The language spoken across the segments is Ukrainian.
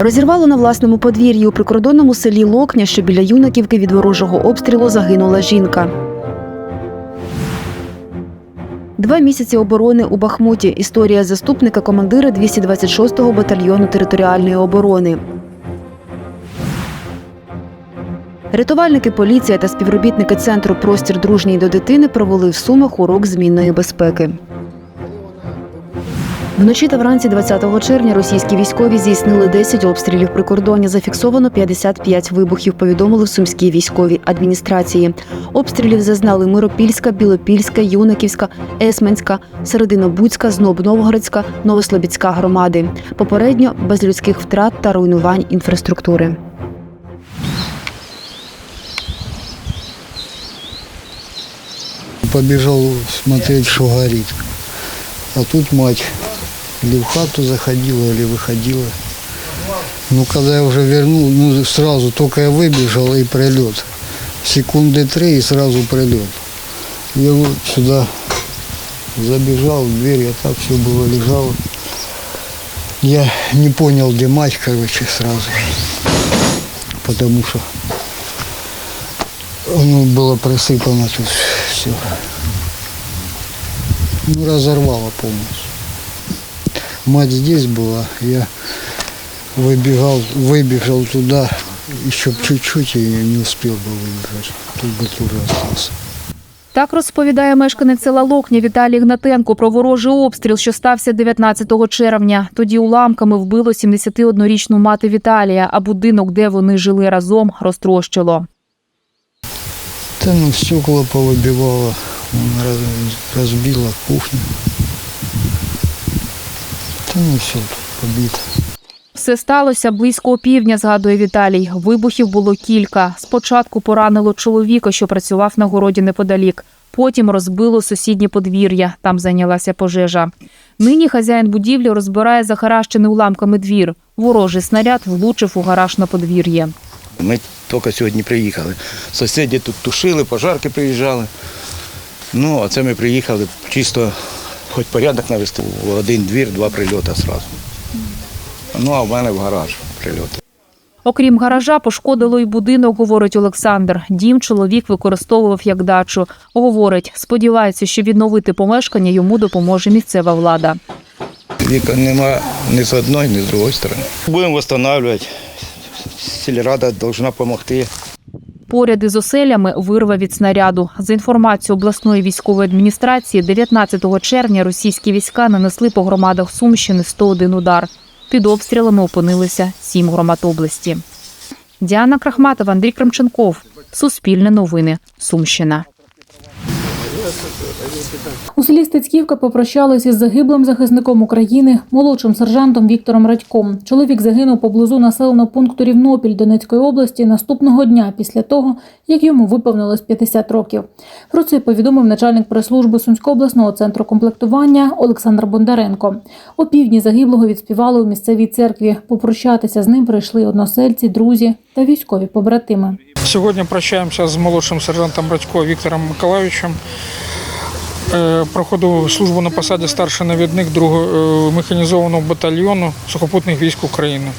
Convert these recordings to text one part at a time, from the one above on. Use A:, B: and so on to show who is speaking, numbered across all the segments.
A: Розірвало на власному подвір'ї у прикордонному селі Локня, що біля юнаківки від ворожого обстрілу загинула жінка. Два місяці оборони у Бахмуті. Історія заступника командира 226-го батальйону територіальної оборони. Рятувальники, поліція та співробітники центру Простір дружній до дитини провели в Сумах урок змінної безпеки. Вночі та вранці 20 червня російські військові здійснили 10 обстрілів прикордоння. Зафіксовано 55 вибухів. Повідомили в сумській військовій адміністрації. Обстрілів зазнали Миропільська, Білопільська, Юнаківська, Есменська, Серединобудська, Зноб-Новгородська, Новослобідська громади. Попередньо без людських втрат та руйнувань інфраструктури.
B: Побежал смотреть, что горит. А тут мать или в хату заходила, или выходила. Ну, когда я уже вернул, ну, сразу только я выбежал и прилет. Секунды три и сразу прилет. Я вот сюда забежал в дверь, а так все было лежало. Я не понял, где мать, короче, сразу. Потому что ну, было присыпано тут все. Ну, разорвало полностью. Мать здесь была, я выбегал, выбежал туда, еще б чуть-чуть и не успел бы выбежать. Тут бы тоже остался.
C: Так розповідає мешканець села Локня Віталій Гнатенко про ворожий обстріл, що стався 19 червня. Тоді уламками вбило 71-річну мати Віталія, а будинок, де вони жили разом, розтрощило.
B: Да ну стекла повыбивало, он раз- разбила кухню. Ну все тут.
C: Все сталося близько опівдня, згадує Віталій. Вибухів було кілька. Спочатку поранило чоловіка, що працював на городі неподалік. Потім розбило сусіднє подвір'я. Там зайнялася пожежа. Нині хазяїн будівлі розбирає захаращений уламками двір. Ворожий снаряд влучив у гараж на подвір'я.
D: Ми тільки сьогодні приїхали. Сусіди тут тушили, пожарки приїжджали. Ну, а це ми приїхали чисто хоч порядок навести. Один двір, два прильоти одразу. Ну, а в мене в гараж прильоти.
C: Окрім гаража, пошкодило й будинок, говорить Олександр. Дім чоловік використовував як дачу. Говорить, сподівається, що відновити помешкання йому допоможе місцева влада.
D: Вікон нема ні з одної, ні з другої сторони. Будемо встановлювати. Сільрада повинна допомогти.
C: Поряд із оселями вирва від снаряду. За інформацією обласної військової адміністрації, 19 червня російські війська нанесли по громадах Сумщини 101 удар. Під обстрілами опинилися сім громад області. Діана Крахматова, Андрій Кремченков. Суспільне новини. Сумщина.
E: У селі Стецьківка попрощалися із загиблим захисником України, молодшим сержантом Віктором Радьком. Чоловік загинув поблизу населеного пункту Рівнопіль Донецької області наступного дня після того, як йому виповнилось 50 років. Про це повідомив начальник прес-служби Сумського обласного центру комплектування Олександр Бондаренко. О півдні загиблого відспівали у місцевій церкві. Попрощатися з ним прийшли односельці, друзі та військові побратими.
F: Сьогодні прощаємося з молодшим сержантом Радько Віктором Миколайовичем. Е, Проходив службу на посаді старший навідник 2-го механізованого батальйону сухопутних військ України.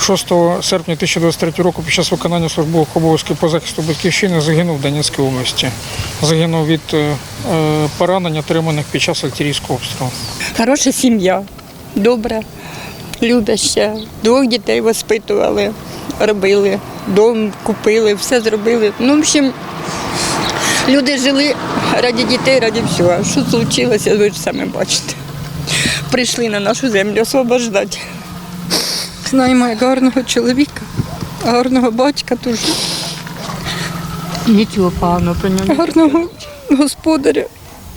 F: 6 серпня 2023 року під час виконання службових обов'язків по захисту батьківщини загинув в Донецькій області. Загинув від е, е, поранень, отриманих під час артилерійського обстрілу.
G: Хороша сім'я, добра, любяща. Двох дітей воспитували, робили, дом купили, все зробили. Ну, в общем, люди жили раді дітей, раді всього. Що случилося, ви ж самі бачите. Прийшли на нашу землю освобождати. Знаємо як гарного чоловіка, гарного батька дуже.
H: Нічого поганого про нього.
G: гарного господаря.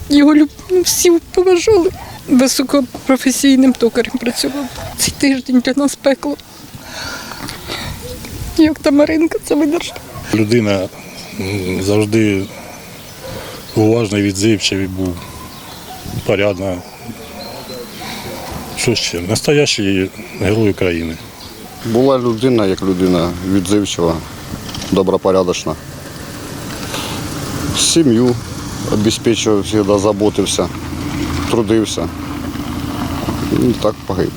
G: Його люб... всі поважали. Високопрофесійним токарем працював. Цей тиждень для нас пекло. Як та Маринка це видержала.
I: Людина завжди уважна, відзивчивий був, порядна. Що ще? Настоящий герой України.
J: Була людина, як людина відзивчива, добропорядочна. Сім'ю обезпечував, завжди заботився, трудився. І так погиб.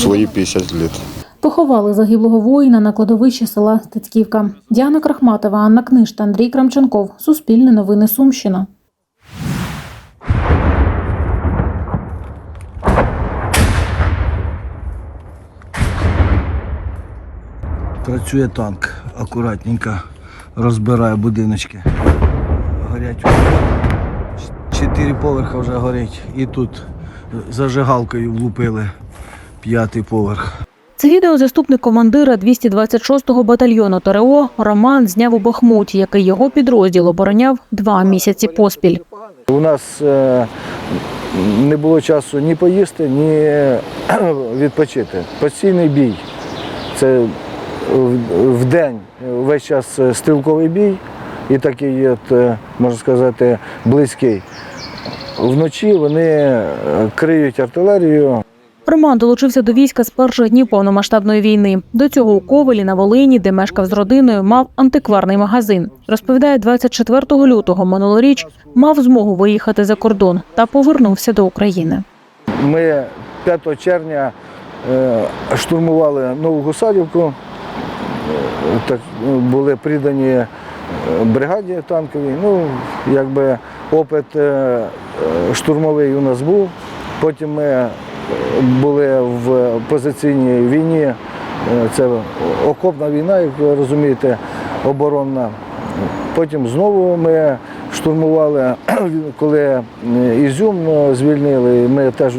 J: Свої 50 років.
E: Поховали загиблого воїна на кладовищі села Стецьківка. Діана Крахматова, Анна Книж та Андрій Крамченков. Суспільне новини Сумщина.
H: Працює танк, акуратненько розбирає будиночки. Горять. Чотири поверха вже горить. І тут зажигалкою влупили п'ятий поверх.
K: Це відео заступник командира 226-го батальйону ТРО Роман зняв у Бахмуті, який його підрозділ обороняв два місяці поспіль.
L: У нас е, не було часу ні поїсти, ні е, відпочити. Постійний бій. Це в- день весь час е, стрілковий бій і такий, можна сказати, близький. Вночі вони криють артилерію.
K: Роман долучився до війська з перших днів повномасштабної війни. До цього у Ковелі на Волині, де мешкав з родиною, мав антикварний магазин. Розповідає, 24 лютого минулоріч мав змогу виїхати за кордон та повернувся до України.
L: Ми 5 червня е, штурмували Нову Гусарівку, Е, так, були придані е, бригаді танковій. Ну, якби опит штурмовий у нас був. Потім ми були в позиційній війні. Е, Це окопна війна, як ви розумієте, оборонна. Потім знову ми штурмували, коли е, Ізюм е, звільнили. Ми теж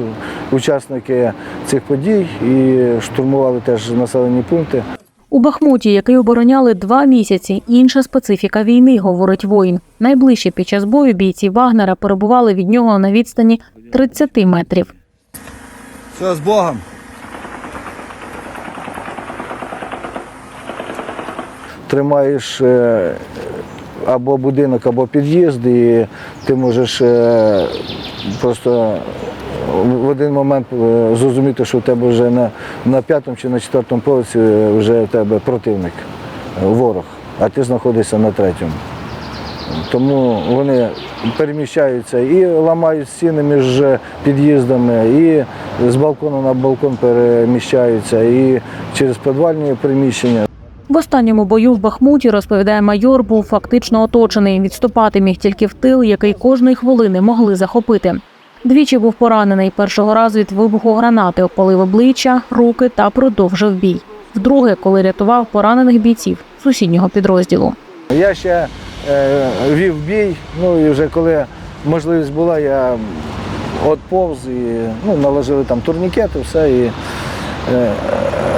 L: учасники цих подій і штурмували теж населені пункти.
K: У Бахмуті, який обороняли два місяці, інша специфіка війни, говорить воїн. Найближче під час бою бійці Вагнера перебували від нього на відстані 30 метрів.
H: Все, з Богом.
L: Тримаєш е, або будинок, або під'їзд, і ти можеш е, просто в один момент е, зрозуміти, що у тебе вже на, на п'ятому чи на четвертому поверсі вже в тебе противник, ворог, а ти знаходишся на третьому. Тому вони переміщаються і ламають стіни між під'їздами, і з балкону на балкон переміщаються, і через підвальні приміщення.
K: В останньому бою в Бахмуті, розповідає майор, був фактично оточений. Відступати міг тільки в тил, який кожної хвилини могли захопити. Двічі був поранений. Першого разу від вибуху гранати опалив обличчя, руки та продовжив бій. Вдруге, коли рятував поранених бійців сусіднього підрозділу.
L: Я ще вів бій, ну і вже коли можливість була, я отповз і ну, наложили там турнікети, все і е,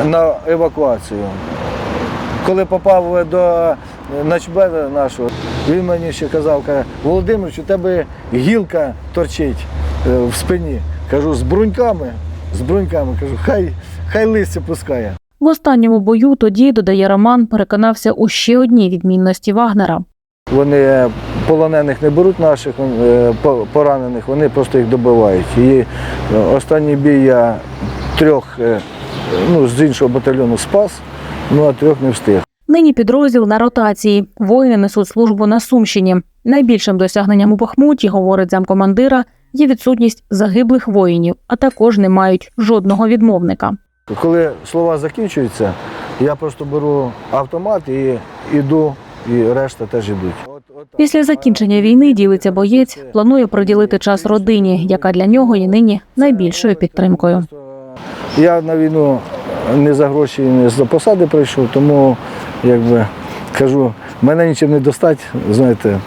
L: на евакуацію. Коли попав до начбеда нашого, він мені ще казав, каже, Володимир, у тебе гілка торчить е, в спині. Кажу, з бруньками, з бруньками, кажу, хай, хай листя пускає.
K: В останньому бою тоді, додає Роман, переконався у ще одній відмінності Вагнера.
L: Вони полонених не беруть наших е, поранених, вони просто їх добивають. І е, останній бій я трьох е, ну, з іншого батальйону спас, ну а трьох не встиг.
K: Нині підрозділ на ротації. Воїни несуть службу на Сумщині. Найбільшим досягненням у Бахмуті, говорить замкомандира, є відсутність загиблих воїнів, а також не мають жодного відмовника.
L: Коли слова закінчуються, я просто беру автомат і йду, і решта теж йдуть.
K: Після закінчення війни ділиться боєць, планує приділити час родині, яка для нього є нині найбільшою підтримкою.
L: Я на війну не за гроші, не за посади прийшов, тому якби кажу, мене нічим не достать, знаєте,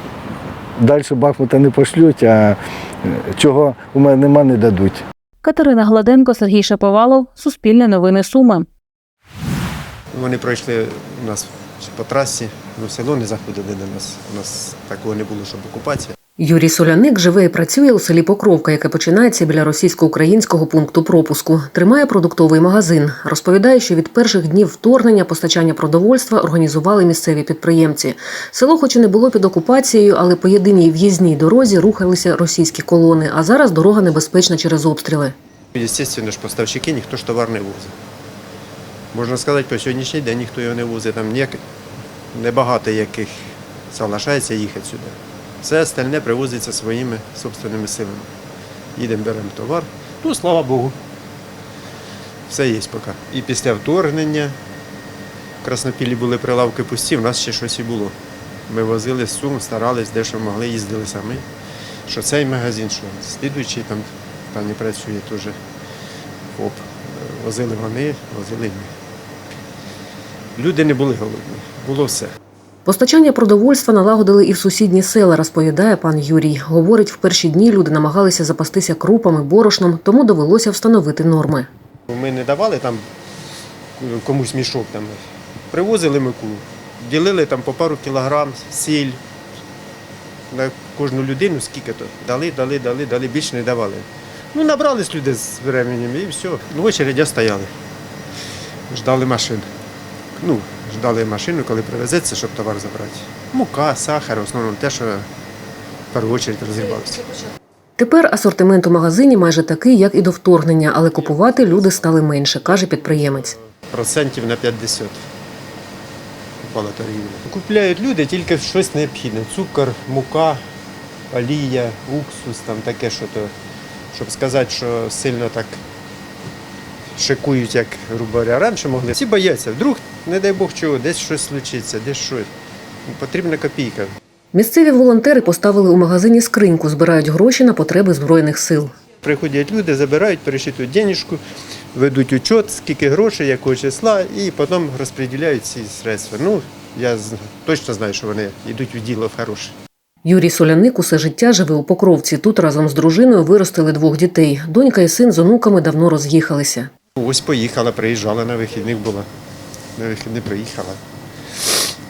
L: далі Бахмута не пошлють, а е, чого у мене нема, не дадуть.
K: Катерина Гладенко, Сергій Шаповалов, Суспільне новини Суми.
M: Вони пройшли у нас по трасі, але все одно не заходили до нас. У нас такого не було, щоб окупація.
N: Юрій Соляник живе і працює у селі Покровка, яке починається біля російсько-українського пункту пропуску. Тримає продуктовий магазин. Розповідає, що від перших днів вторгнення постачання продовольства організували місцеві підприємці. Село, хоч і не було під окупацією, але по єдиній в'їзній дорозі рухалися російські колони. А зараз дорога небезпечна через обстріли.
M: Звісно ж, поставщики ніхто ж товар не возить. Можна сказати, по сьогоднішній день ніхто його не возить. Там ніяк... небагато яких залишається їхати сюди. Все остальне привозиться своїми собственними силами. Їдемо, беремо товар. Ну, слава Богу. Все є поки. І після вторгнення в Краснопіллі були прилавки пусті, в нас ще щось і було. Ми возили з Сум, старались, де що могли, їздили самі. Що цей магазин, що слідуючий там, там не працює теж. Возили вони, возили ми. Люди не були голодні, було все.
N: Постачання продовольства налагодили і в сусідні села, розповідає пан Юрій. Говорить, в перші дні люди намагалися запастися крупами, борошном, тому довелося встановити норми.
M: Ми не давали там комусь мішок. Там. Привозили муку, ділили там по пару кілограм, сіль. На кожну людину скільки то. Дали, дали, дали, дали, більше не давали. Ну, набрались люди з временем і все. Ну, в очереді стояли. Ждали машин. Ну, ждали машину, коли привезеться, щоб товар забрати. Мука, сахар, в основному те, що в першу чергу розрібалося.
N: Тепер асортимент у магазині майже такий, як і до вторгнення, але купувати люди стали менше, каже підприємець.
M: процентів на 50 упала торгівля. Купляють люди тільки щось необхідне. Цукор, мука, олія, уксус, там таке, що то, щоб сказати, що сильно так шикують, як грубо говоря, раніше могли. Всі бояться, вдруг, не дай Бог чого, десь щось случиться, десь щось. Потрібна копійка.
N: Місцеві волонтери поставили у магазині скриньку, збирають гроші на потреби збройних сил.
M: Приходять люди, забирають, пересчитують денежку, ведуть учет, скільки грошей, якого числа, і потім розподіляють ці средства. Ну, я точно знаю, що вони йдуть в діло хороше.
N: Юрій Соляник усе життя живе у Покровці. Тут разом з дружиною виростили двох дітей. Донька і син з онуками давно роз'їхалися.
M: Ось поїхала, приїжджала на вихідних була. На вихідні приїхала.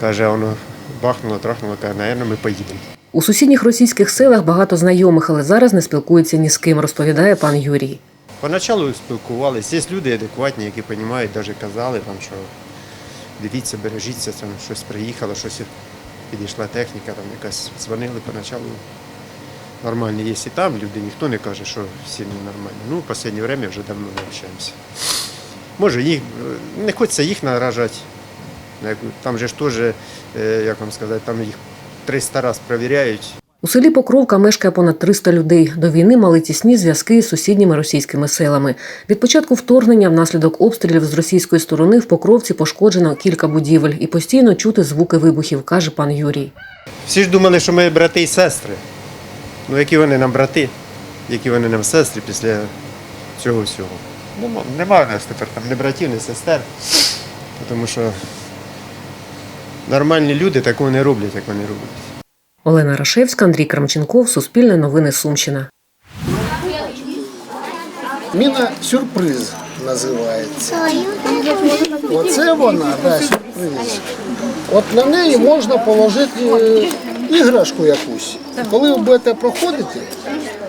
M: Каже, воно бахнуло, трахнуло, каже, напевно, ми поїдемо.
N: У сусідніх російських селах багато знайомих, але зараз не спілкуються ні з ким, розповідає пан Юрій.
M: Поначалу спілкувалися. Є люди адекватні, які розуміють, навіть казали, там, що дивіться, бережіться, там щось приїхало, щось підійшла техніка, там якась дзвонили поначалу. Нормальні є і там люди, ніхто не каже, що всі ненормальні. Ну, в останнє время вже давно не общаємося. Може, їх, не хочеться їх наражати. Там же ж теж, е, як вам сказати, там їх 300 разів перевіряють.
N: У селі Покровка мешкає понад 300 людей. До війни мали тісні зв'язки з сусідніми російськими селами. Від початку вторгнення внаслідок обстрілів з російської сторони в Покровці пошкоджено кілька будівель і постійно чути звуки вибухів, каже пан Юрій.
M: Всі ж думали, що ми брати і сестри. Ну, які вони нам брати, які вони нам сестри після цього всього. Нема, нема в нас тепер там ні братів, ні сестер. Тому що нормальні люди такого не роблять, як вони роблять.
N: Олена Рашевська, Андрій Крамченков, Суспільне новини Сумщина.
B: Міна сюрприз називається. Оце вона, да, сюрприз. От на неї можна положити е, іграшку якусь. Коли ви будете проходити,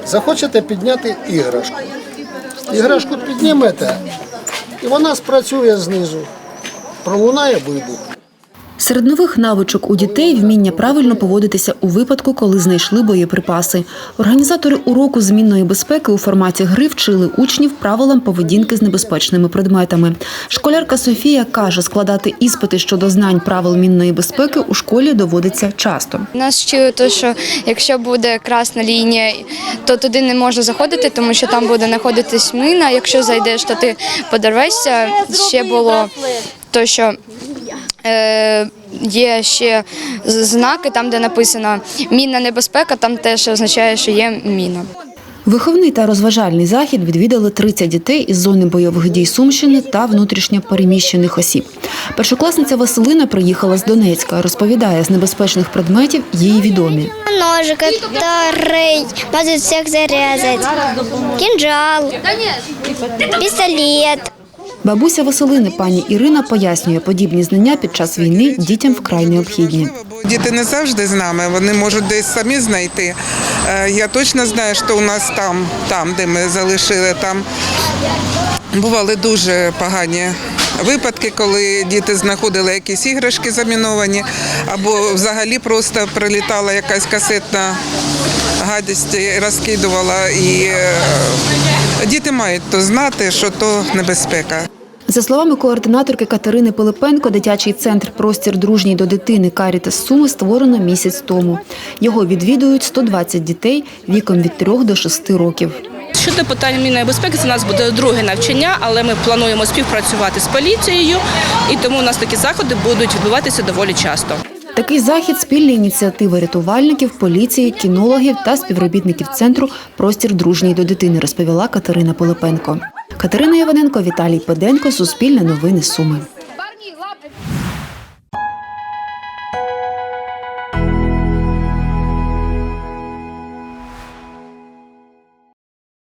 B: захочете підняти іграшку. Іграшку піднімете, і вона спрацює знизу. Пролунає вибух.
A: Серед нових навичок у дітей вміння правильно поводитися у випадку, коли знайшли боєприпаси. Організатори уроку змінної безпеки у форматі гри вчили учнів правилам поведінки з небезпечними предметами. Школярка Софія каже, складати іспити щодо знань правил мінної безпеки у школі доводиться часто.
O: Нас вчили те, що якщо буде красна лінія, то туди не можна заходити, тому що там буде знаходитись міна. Якщо зайдеш, то ти подорвешся. Ще було то, що е, є ще знаки, там, де написано мінна небезпека, там теж означає, що є міна.
A: Виховний та розважальний захід відвідали 30 дітей із зони бойових дій Сумщини та внутрішньо переміщених осіб. Першокласниця Василина приїхала з Донецька. Розповідає, з небезпечних предметів їй відомі.
P: Ножик, который может всех зарезать. Кинжал, пистолет.
A: Бабуся Василини, пані Ірина, пояснює, подібні знання під час війни дітям вкрай необхідні.
Q: Діти не завжди з нами, вони можуть десь самі знайти. Е, Я точно знаю, що у нас там, там, де ми залишили, там бували дуже погані випадки, коли діти знаходили якісь іграшки заміновані, або взагалі просто прилітала якась касетна гадість розкидувала. І е, діти мають то знати, що то небезпека.
A: За словами координаторки Катерини Пилипенко, дитячий центр Простір дружній до дитини Карітас Суми створено місяць тому. Його відвідують 120 дітей віком від 3 до 6 років.
R: Щодо питань мінної безпеки, це у нас буде друге навчання, але ми плануємо співпрацювати з поліцією, і тому у нас такі заходи будуть відбуватися доволі часто.
A: Такий захід спільна ініціатива рятувальників, поліції, кінологів та співробітників центру Простір дружній до дитини, розповіла Катерина Пилипенко. Катерина Іваненко, Віталій Педенко, Суспільне новини Суми.